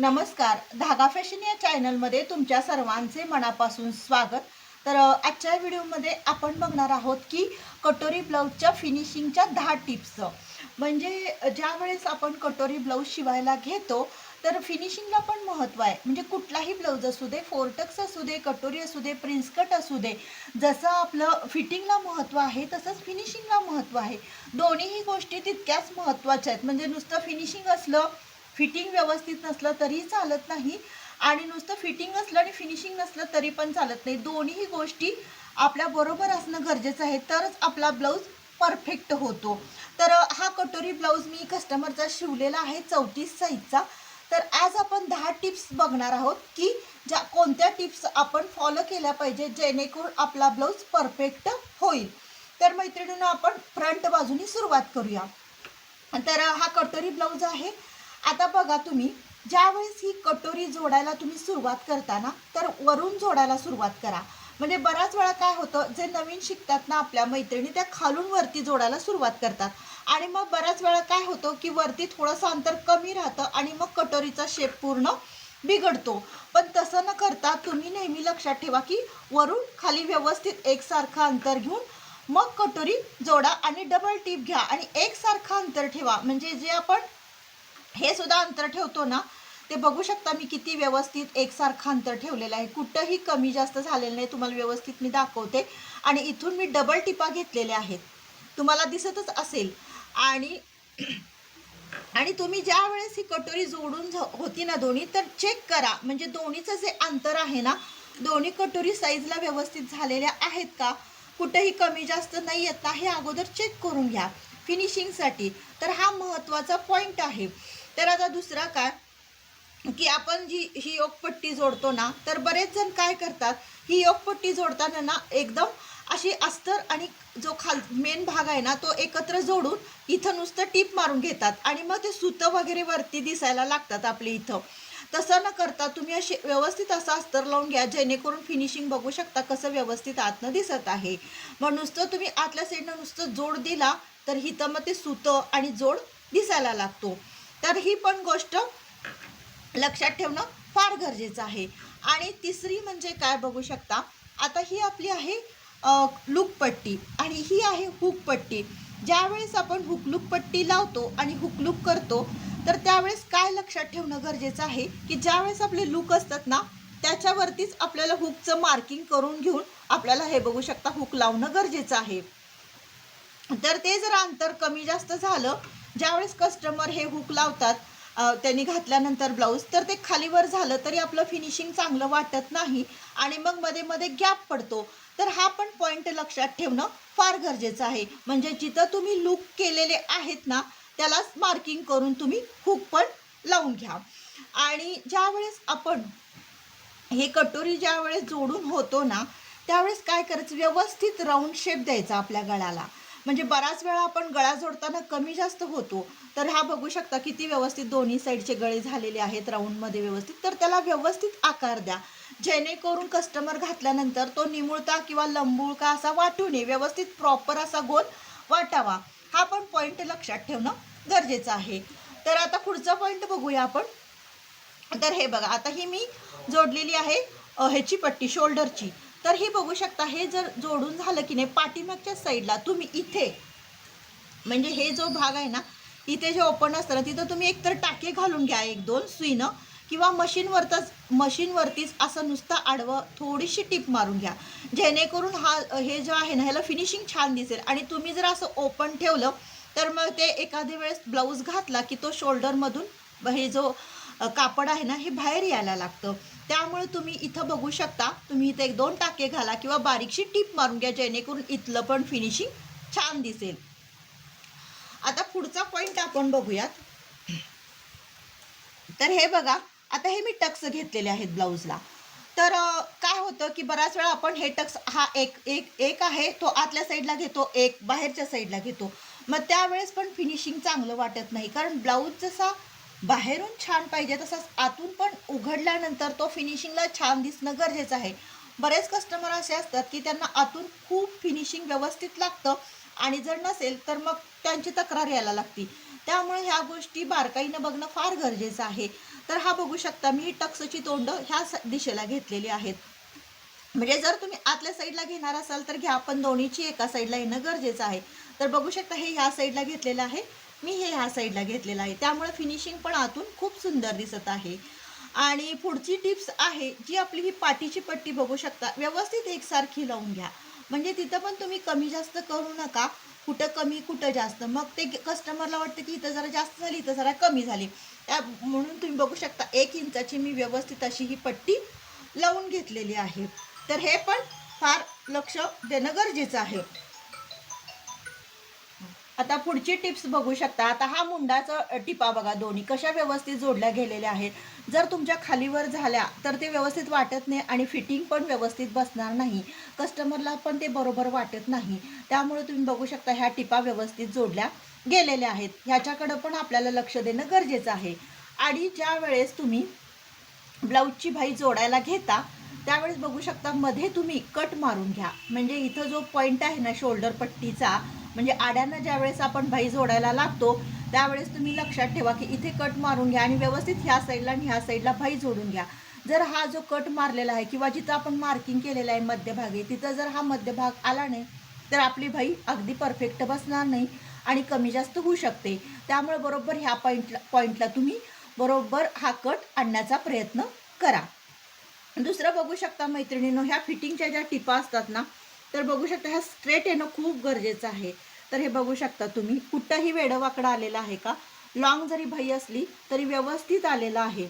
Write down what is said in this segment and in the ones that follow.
नमस्कार. धागा फॅशन या चॅनलमध्ये तुमच्या सर्वांचे मनापासून स्वागत. तर आजच्या व्हिडिओमध्ये आपण बघणार आहोत की कटोरी ब्लाऊजच्या फिनिशिंगच्या दहा टिप्स. म्हणजे ज्यावेळेस आपण कटोरी ब्लाऊज शिवायला घेतो तर फिनिशिंगला पण महत्त्व आहे. म्हणजे कुठलाही ब्लाऊज असू दे फोरटक्स असू दे कटोरी असू दे प्रिन्सकट असू दे जसं आपलं फिटिंगला महत्त्व आहे तसंच फिनिशिंगला महत्त्व आहे. दोन्हीही गोष्टी तितक्याच महत्त्वाच्या आहेत. म्हणजे नुसतं फिनिशिंग असलं फिटिंग व्यवस्थित नसलं तरीही चालत नाही. आणि नुसतं फिटिंग असलं आणि फिनिशिंग नसलं तरी पण चालत नाही. दोन्ही गोष्टी आपल्या बरोबर असणं गरजेचं आहे. तरच आपला ब्लाऊज परफेक्ट होतो. तर हा कटोरी ब्लाऊज मी कस्टमरचा शिवलेला आहे चौतीस साईजचा. तर आज आपण दहा टिप्स बघणार आहोत की ज्या कोणत्या टिप्स आपण फॉलो केल्या पाहिजे जेणेकरून आपला ब्लाऊज परफेक्ट होईल. तर मैत्रिणीनं आपण फ्रंट बाजूनी सुरुवात करूया. तर हा कटोरी ब्लाऊज आहे. आता बघा तुम्ही ज्यावेळेस ही कटोरी जोडायला तुम्ही सुरुवात करताना तर वरून जोडायला सुरुवात करा. म्हणजे बऱ्याच वेळा काय होतं जे नवीन शिकतात ना आपल्या मैत्रिणी त्या खालून वरती जोडायला सुरुवात करतात. आणि मग बऱ्याच वेळा काय होतं की वरती थोडंसं अंतर कमी राहतं आणि मग कटोरीचा शेप पूर्ण बिघडतो. पण तसं न करता तुम्ही नेहमी लक्षात ठेवा की वरून खाली व्यवस्थित एकसारखं अंतर घेऊन मग कटोरी जोडा आणि डबल टीप घ्या. आणि एकसारखं अंतर ठेवा. म्हणजे जे आपण हे सुद्धा अंतर ठेवतो ना ते बघू शकता मी किती व्यवस्थित एकसारखं अंतर ठेवलेलं आहे. कुठंही कमी जास्त झालेलं नाही तुम्हाला व्यवस्थित मी दाखवते. आणि इथून मी डबल टिपा घेतलेल्या आहेत. तुम्हाला दिसतच असेल. आणि आणि तुम्ही ज्या वेळेस ही कटोरी जोडून झ- होती ना दोन्ही तर चेक करा. म्हणजे दोन्हीचं जे अंतर आहे ना दोन्ही कटोरी साईजला व्यवस्थित झालेल्या आहेत का? कुठेही कमी जास्त नाही येत ना हे अगोदर चेक करून घ्या. फिनिशिंगसाठी तर हा महत्त्वाचा पॉईंट आहे. तर आता दुसरा काय? की आपण जी ही योगपट्टी जोडतो ना तर बरेच जण काय करतात? ही योगपट्टी जोडताना ना एकदम अशी अस्तर आणि जो खाल मेन भाग आहे ना तो एकत्र जोडून इथं नुसतं टीप मारून घेतात. आणि मग ते सुतं वगैरे वरती दिसायला लागतात आपले इथं. तसं न करता तुम्ही असे व्यवस्थित असं अस्तर लावून घ्या जेणेकरून फिनिशिंग बघू शकता कसं व्यवस्थित आतनं दिसत आहे. मग नुसतं तुम्ही आतल्या साईडनं नुसतं जोड दिला तर इथं मग ते सुतं आणि जोड दिसायला लागतो. तर ही पण गोष्ट लक्षात ठेवणं फार गरजेचं आहे. आणि तिसरी म्हणजे काय बघू शकता आता ही आपली आहे लुकपट्टी आणि ही आहे हुक पट्टी. ज्यावेळेस आपण हुकलुकपट्टी लावतो आणि हुकलूक करतो तर त्यावेळेस काय लक्षात ठेवणं गरजेचं आहे की ज्यावेळेस आपले लूक असतात ना त्याच्यावरतीच आपल्याला हुकचं मार्किंग करून घेऊन आपल्याला हे बघू शकता हुक लावणं गरजेचं आहे. तर ते जर अंतर कमी जास्त झालं ज्यावेळेस कस्टमर हे हुक लावतात त्यांनी घातल्यानंतर ब्लाऊज तर ते खालीवर झालं तरी आपलं फिनिशिंग चांगलं वाटत नाही आणि मग मध्ये मध्ये गॅप पडतो. तर हा पण पॉईंट लक्षात ठेवणं फार गरजेचं आहे. म्हणजे जिथं तुम्ही लूक केलेले आहेत ना त्यालाच मार्किंग करून तुम्ही हुक पण लावून घ्या. आणि ज्यावेळेस आपण हे कटोरी ज्यावेळेस जोडून होतो ना त्यावेळेस काय करायचं? व्यवस्थित राऊंड शेप द्यायचा आपल्या गळ्याला. म्हणजे बराच वेळा आपण गळा जोडताना कमी जास्त होतो. तर हा बघू शकता किती व्यवस्थित दोन्ही साईडचे गळे झालेले आहेत राऊंडमध्ये व्यवस्थित. तर त्याला व्यवस्थित आकार द्या. जेणेकरून कस्टमर घातल्यानंतर तो निमुळता किंवा लंबुळका असा वाटू नये. व्यवस्थित प्रॉपर असा गोल वाटावा. हा पण पॉईंट लक्षात ठेवणं गरजेचं आहे. तर आता पुढचा पॉईंट बघूया आपण. तर हे बघा आता ही मी जोडलेली आहे ह्याची पट्टी शोल्डरची. तर हे बघू शकता हे जर जोडून झालं की नाही पाठीमागच्या साईडला तुम्ही इथे म्हणजे हे जो भाग आहे ना इथे जे ओपन असतं ना तिथं तुम्ही एकतर टाके घालून घ्या एक दोन सुईनं किंवा मशीनवरतच मशीनवरतीच असं नुसतं आडवं थोडीशी टिप मारून घ्या. जेणेकरून हा हे जो आहे ना ह्याला फिनिशिंग छान दिसेल. आणि तुम्ही जर असं ओपन ठेवलं तर मग ते एखाद्या वेळेस ब्लाऊज घातला की तो शोल्डरमधून हे जो कापड आहे ना हे बाहेर यायला लागतं. त्यामुळे तुम्ही इथं बघू शकता तुम्ही इथं एक दोन टाके घाला किंवा बारीकशी टीप मारून घ्या जेणेकरून इथलं पण फिनिशिंग छान दिसेल. आता पुढचा पॉईंट आपण बघूयात. तर हे बघा आता हे मी टक्स घेतलेले आहेत ब्लाऊजला तर काय होतं की बऱ्याच वेळा आपण हे टक्स हा एक एक एक आहे तो आतल्या साईडला घेतो एक बाहेरच्या साईडला घेतो. मग त्यावेळेस पण फिनिशिंग चांगलं वाटत नाही कारण ब्लाऊज जसा बाहेरून छान पाहिजे तसंच आतून पण उघडल्यानंतर तो फिनिशिंगला छान दिसणं गरजेचं आहे. बरेच कस्टमर असे असतात की त्यांना आतून खूप फिनिशिंग व्यवस्थित लागतं आणि जर नसेल तर मग त्यांची तक्रार यायला लागती. त्यामुळे ह्या गोष्टी बारकाईनं बघणं फार गरजेचं आहे. तर हा बघू शकता मी टक्सची तोंड ह्या स- दिशेला घेतलेली आहेत. म्हणजे जर तुम्ही आतल्या साईडला घेणार असाल तर घ्या पण दोन्हीची एका साईडला येणं गरजेचं आहे. तर बघू शकता हे ह्या साईडला घेतलेलं आहे. मी हे ह्या साईडला घेतलेलं आहे. त्यामुळे फिनिशिंग पण आतून खूप सुंदर दिसत आहे. आणि पुढची टिप्स आहे जी आपली ही पाठीची पट्टी बघू शकता. व्यवस्थित एकसारखी लावून घ्या. म्हणजे तिथं पण तुम्ही कमी जास्त करू नका. कुठं कमी कुठं जास्त. मग ते कस्टमरला वाटतं की इथं जरा जास्त झाली इथं जरा कमी झाली. त्या म्हणून तुम्ही बघू शकता एक इंचाची मी व्यवस्थित अशी ही पट्टी लावून घेतलेली आहे. तर हे पण फार लक्ष देणं गरजेचं आहे. आता पुढची टिप्स बघू शकता. आता हा मुंडाचा टिपा बघा दोन्ही. कशा व्यवस्थित जोडल्या गेलेल्या आहेत? जर तुमच्या खालीवर झाल्या तर ते व्यवस्थित वाटत नाही आणि फिटिंग पण व्यवस्थित बसणार नाही. कस्टमरला पण ते बरोबर वाटत नाही. त्यामुळे तुम्ही बघू शकता ह्या टिपा व्यवस्थित जोडल्या गेलेल्या आहेत. ह्याच्याकडं पण आपल्याला लक्ष देणं गरजेचं आहे. आणि ज्या वेळेस तुम्ही ब्लाऊजची भाई जोडायला घेता त्यावेळेस बघू शकता मध्ये तुम्ही कट मारून घ्या. म्हणजे इथं जो पॉईंट आहे ना शोल्डर पट्टीचा म्हणजे आड्यांना ज्या वेळेस आपण भाई जोडायला लागतो त्यावेळेस तुम्ही लक्षात ठेवा की इथे कट मारून घ्या आणि व्यवस्थित ह्या साईडला आणि ह्या साईडला भाई जोडून घ्या. जर हा जो कट मारलेला आहे किंवा जिथं आपण मार्किंग केलेलं आहे मध्यभागी तिथं जर हा मध्यभाग आला नाही तर आपली भाई अगदी परफेक्ट बसणार नाही आणि कमी जास्त होऊ शकते. त्यामुळे बरोबर ह्या पॉईंटला पॉईंटला तुम्ही बरोबर हा कट आणण्याचा प्रयत्न करा. दुसरं बघू शकता मैत्रिणीनो ह्या फिटिंगच्या ज्या टिपा असतात ना तर बघू शकता ह्या स्ट्रेट येणं खूप गरजेचं आहे. तर हे बघू शकता तुम्ही कुठंही वेडवाकडं आलेला आलेलं आहे का? लॉंग जरी भाई असली तरी व्यवस्थित आलेलं आहे.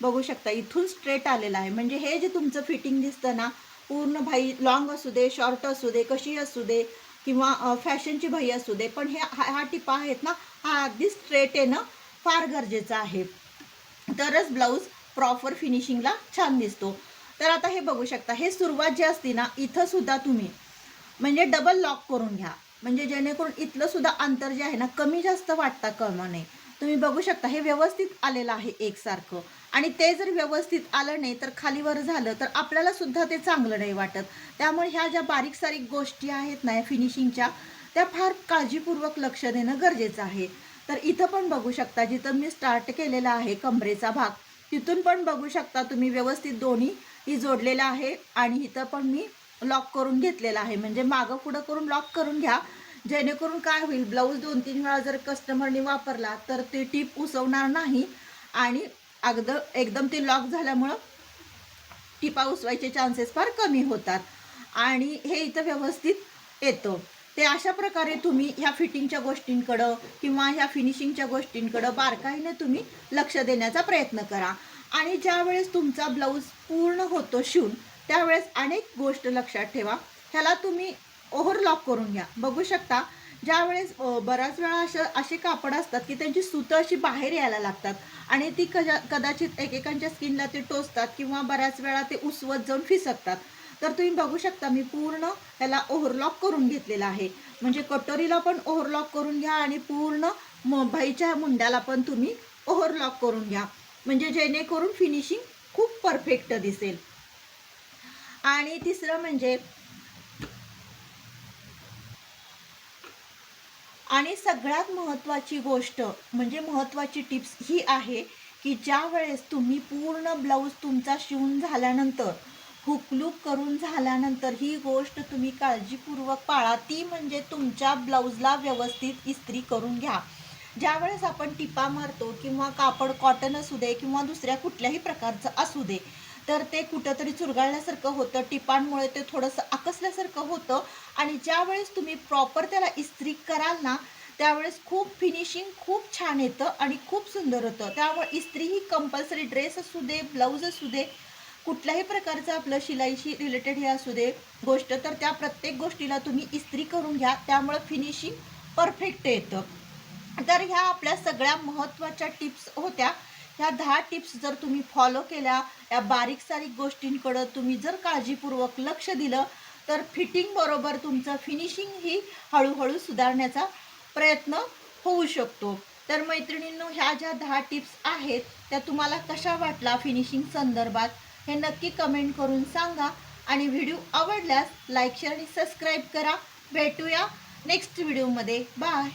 बघू शकता इथून स्ट्रेट आलेलं आहे. म्हणजे हे जे तुमचं फिटिंग दिसतं ना पूर्ण भाई लॉंग असू दे शॉर्ट असू दे कशी असू दे किंवा फॅशनची भाई असू दे पण हे हा हा टिपा आहेत ना हा अगदी स्ट्रेट येणं फार गरजेचं आहे. तरच ब्लाऊज प्रॉपर फिनिशिंगला छान दिसतो. तर आता हे बघू शकता हे सुरुवात जी असते ना इथं सुद्धा तुम्ही म्हणजे डबल लॉक करून घ्या. म्हणजे जेणेकरून इथलं सुद्धा अंतर जे आहे ना कमी जास्त वाटता कमा नये. तुम्ही बघू शकता हे व्यवस्थित आलेलं आहे एकसारखं. आणि ते जर व्यवस्थित आलं नाही तर खालीवर झालं तर आपल्याला सुद्धा ते चांगलं नाही वाटत. त्यामुळे ह्या ज्या बारीक सारीक गोष्टी आहेत ना या फिनिशिंगच्या त्या फार काळजीपूर्वक लक्ष देणं गरजेचं आहे. तर इथं पण बघू शकता जिथं मी स्टार्ट केलेला आहे कमरेचा भाग तिथून पण बघू शकता तुम्ही व्यवस्थित दोन्ही ही जोडलेलं आहे आणि इथं पण मी लॉक करून घेतलेला आहे. म्हणजे मागं पुढं करून लॉक करून घ्या. जेणेकरून काय होईल ब्लाऊज दोन तीन वेळा जर कस्टमरने वापरला तर ते टीप उसवणार नाही. आणि अगद एकदम ते लॉक झाल्यामुळं टिपा उसवायचे चान्सेस फार कमी होतात. आणि हे इथं व्यवस्थित येतं. ते अशा प्रकारे तुम्ही ह्या फिटिंगच्या गोष्टींकडं किंवा ह्या फिनिशिंगच्या गोष्टींकडं बारकाईने तुम्ही लक्ष देण्याचा प्रयत्न करा. आणि ज्यावेळेस तुमचा ब्लाऊज पूर्ण होतो शिवून त्यावेळेस अनेक गोष्ट लक्षात ठेवा. ह्याला तुम्ही ओव्हरलॉक करून घ्या. बघू शकता ज्यावेळेस बऱ्याच वेळा अशा असे कापड असतात की त्यांची सुतं अशी बाहेर यायला लागतात आणि ती कदा कदाचित एकेकांच्या स्किनला ते टोचतात किंवा बऱ्याच वेळा ते उसवत जाऊन फिसकतात. तर तुम्ही बघू शकता मी पूर्ण ह्याला ओव्हरलॉक करून घेतलेला आहे. म्हणजे कटोरीला पण ओव्हरलॉक करून घ्या आणि पूर्ण म भाईच्या मुंड्याला पण तुम्ही ओव्हरलॉक करून घ्या. म्हणजे जेणेकरून फिनिशिंग खूप परफेक्ट दिसेल. आणि तिसरं म्हणजे आणि सगळ्यात महत्त्वाची गोष्ट म्हणजे महत्त्वाची टिप्स ही आहे की ज्या वेळेस तुम्ही पूर्ण ब्लाऊज तुमचा शिवून झाल्यानंतर हुकलूक करून झाल्यानंतर ही गोष्ट तुम्ही काळजीपूर्वक पाळा. ती म्हणजे तुमच्या ब्लाऊजला व्यवस्थित इस्त्री करून घ्या. ज्या वेळेस आपण टिपा मारतो किंवा कापड कॉटन असू दे किंवा दुसऱ्या कुठल्याही प्रकारचं असू दे तर ते कुठंतरी चुरगाळल्यासारखं होतं. टिपांमुळे ते थोडंसं आकसल्यासारखं होतं. आणि ज्या वेळेस तुम्ही प्रॉपर त्याला इस्त्री कराल ना त्यावेळेस खूप फिनिशिंग खूप छान येतं आणि खूप सुंदर होतं. त्यामुळे इस्त्री ही कंपल्सरी ड्रेस असू दे ब्लाऊज असू दे कुठल्याही प्रकारचं आपलं शिलाईशी रिलेटेड हे असू दे गोष्ट तर त्या प्रत्येक गोष्टीला तुम्ही इस्त्री करून घ्या. त्यामुळं फिनिशिंग परफेक्ट येतं. तर ह्या आपल्या सगळ्या महत्त्वाच्या टिप्स होत्या. ह्या दहा टिप्स जर तुम्ही फॉलो केल्या या बारीक सारीक गोष्टींकडं तुम्ही जर काळजीपूर्वक लक्ष दिलं तर फिटिंग बरोबर तुमचं फिनिशिंग ही हळूहळू सुधारण्याचा प्रयत्न होऊ शकतो. तर मैत्रिणींनो ह्या ज्या दहा टिप्स आहेत त्या तुम्हाला कशा वाटला फिनिशिंग संदर्भात हे नक्की कमेंट करून सांगा. आणि व्हिडिओ आवडल्यास लाईक शेअर आणि सबस्क्राईब करा. भेटूया नेक्स्ट व्हिडिओमध्ये बाय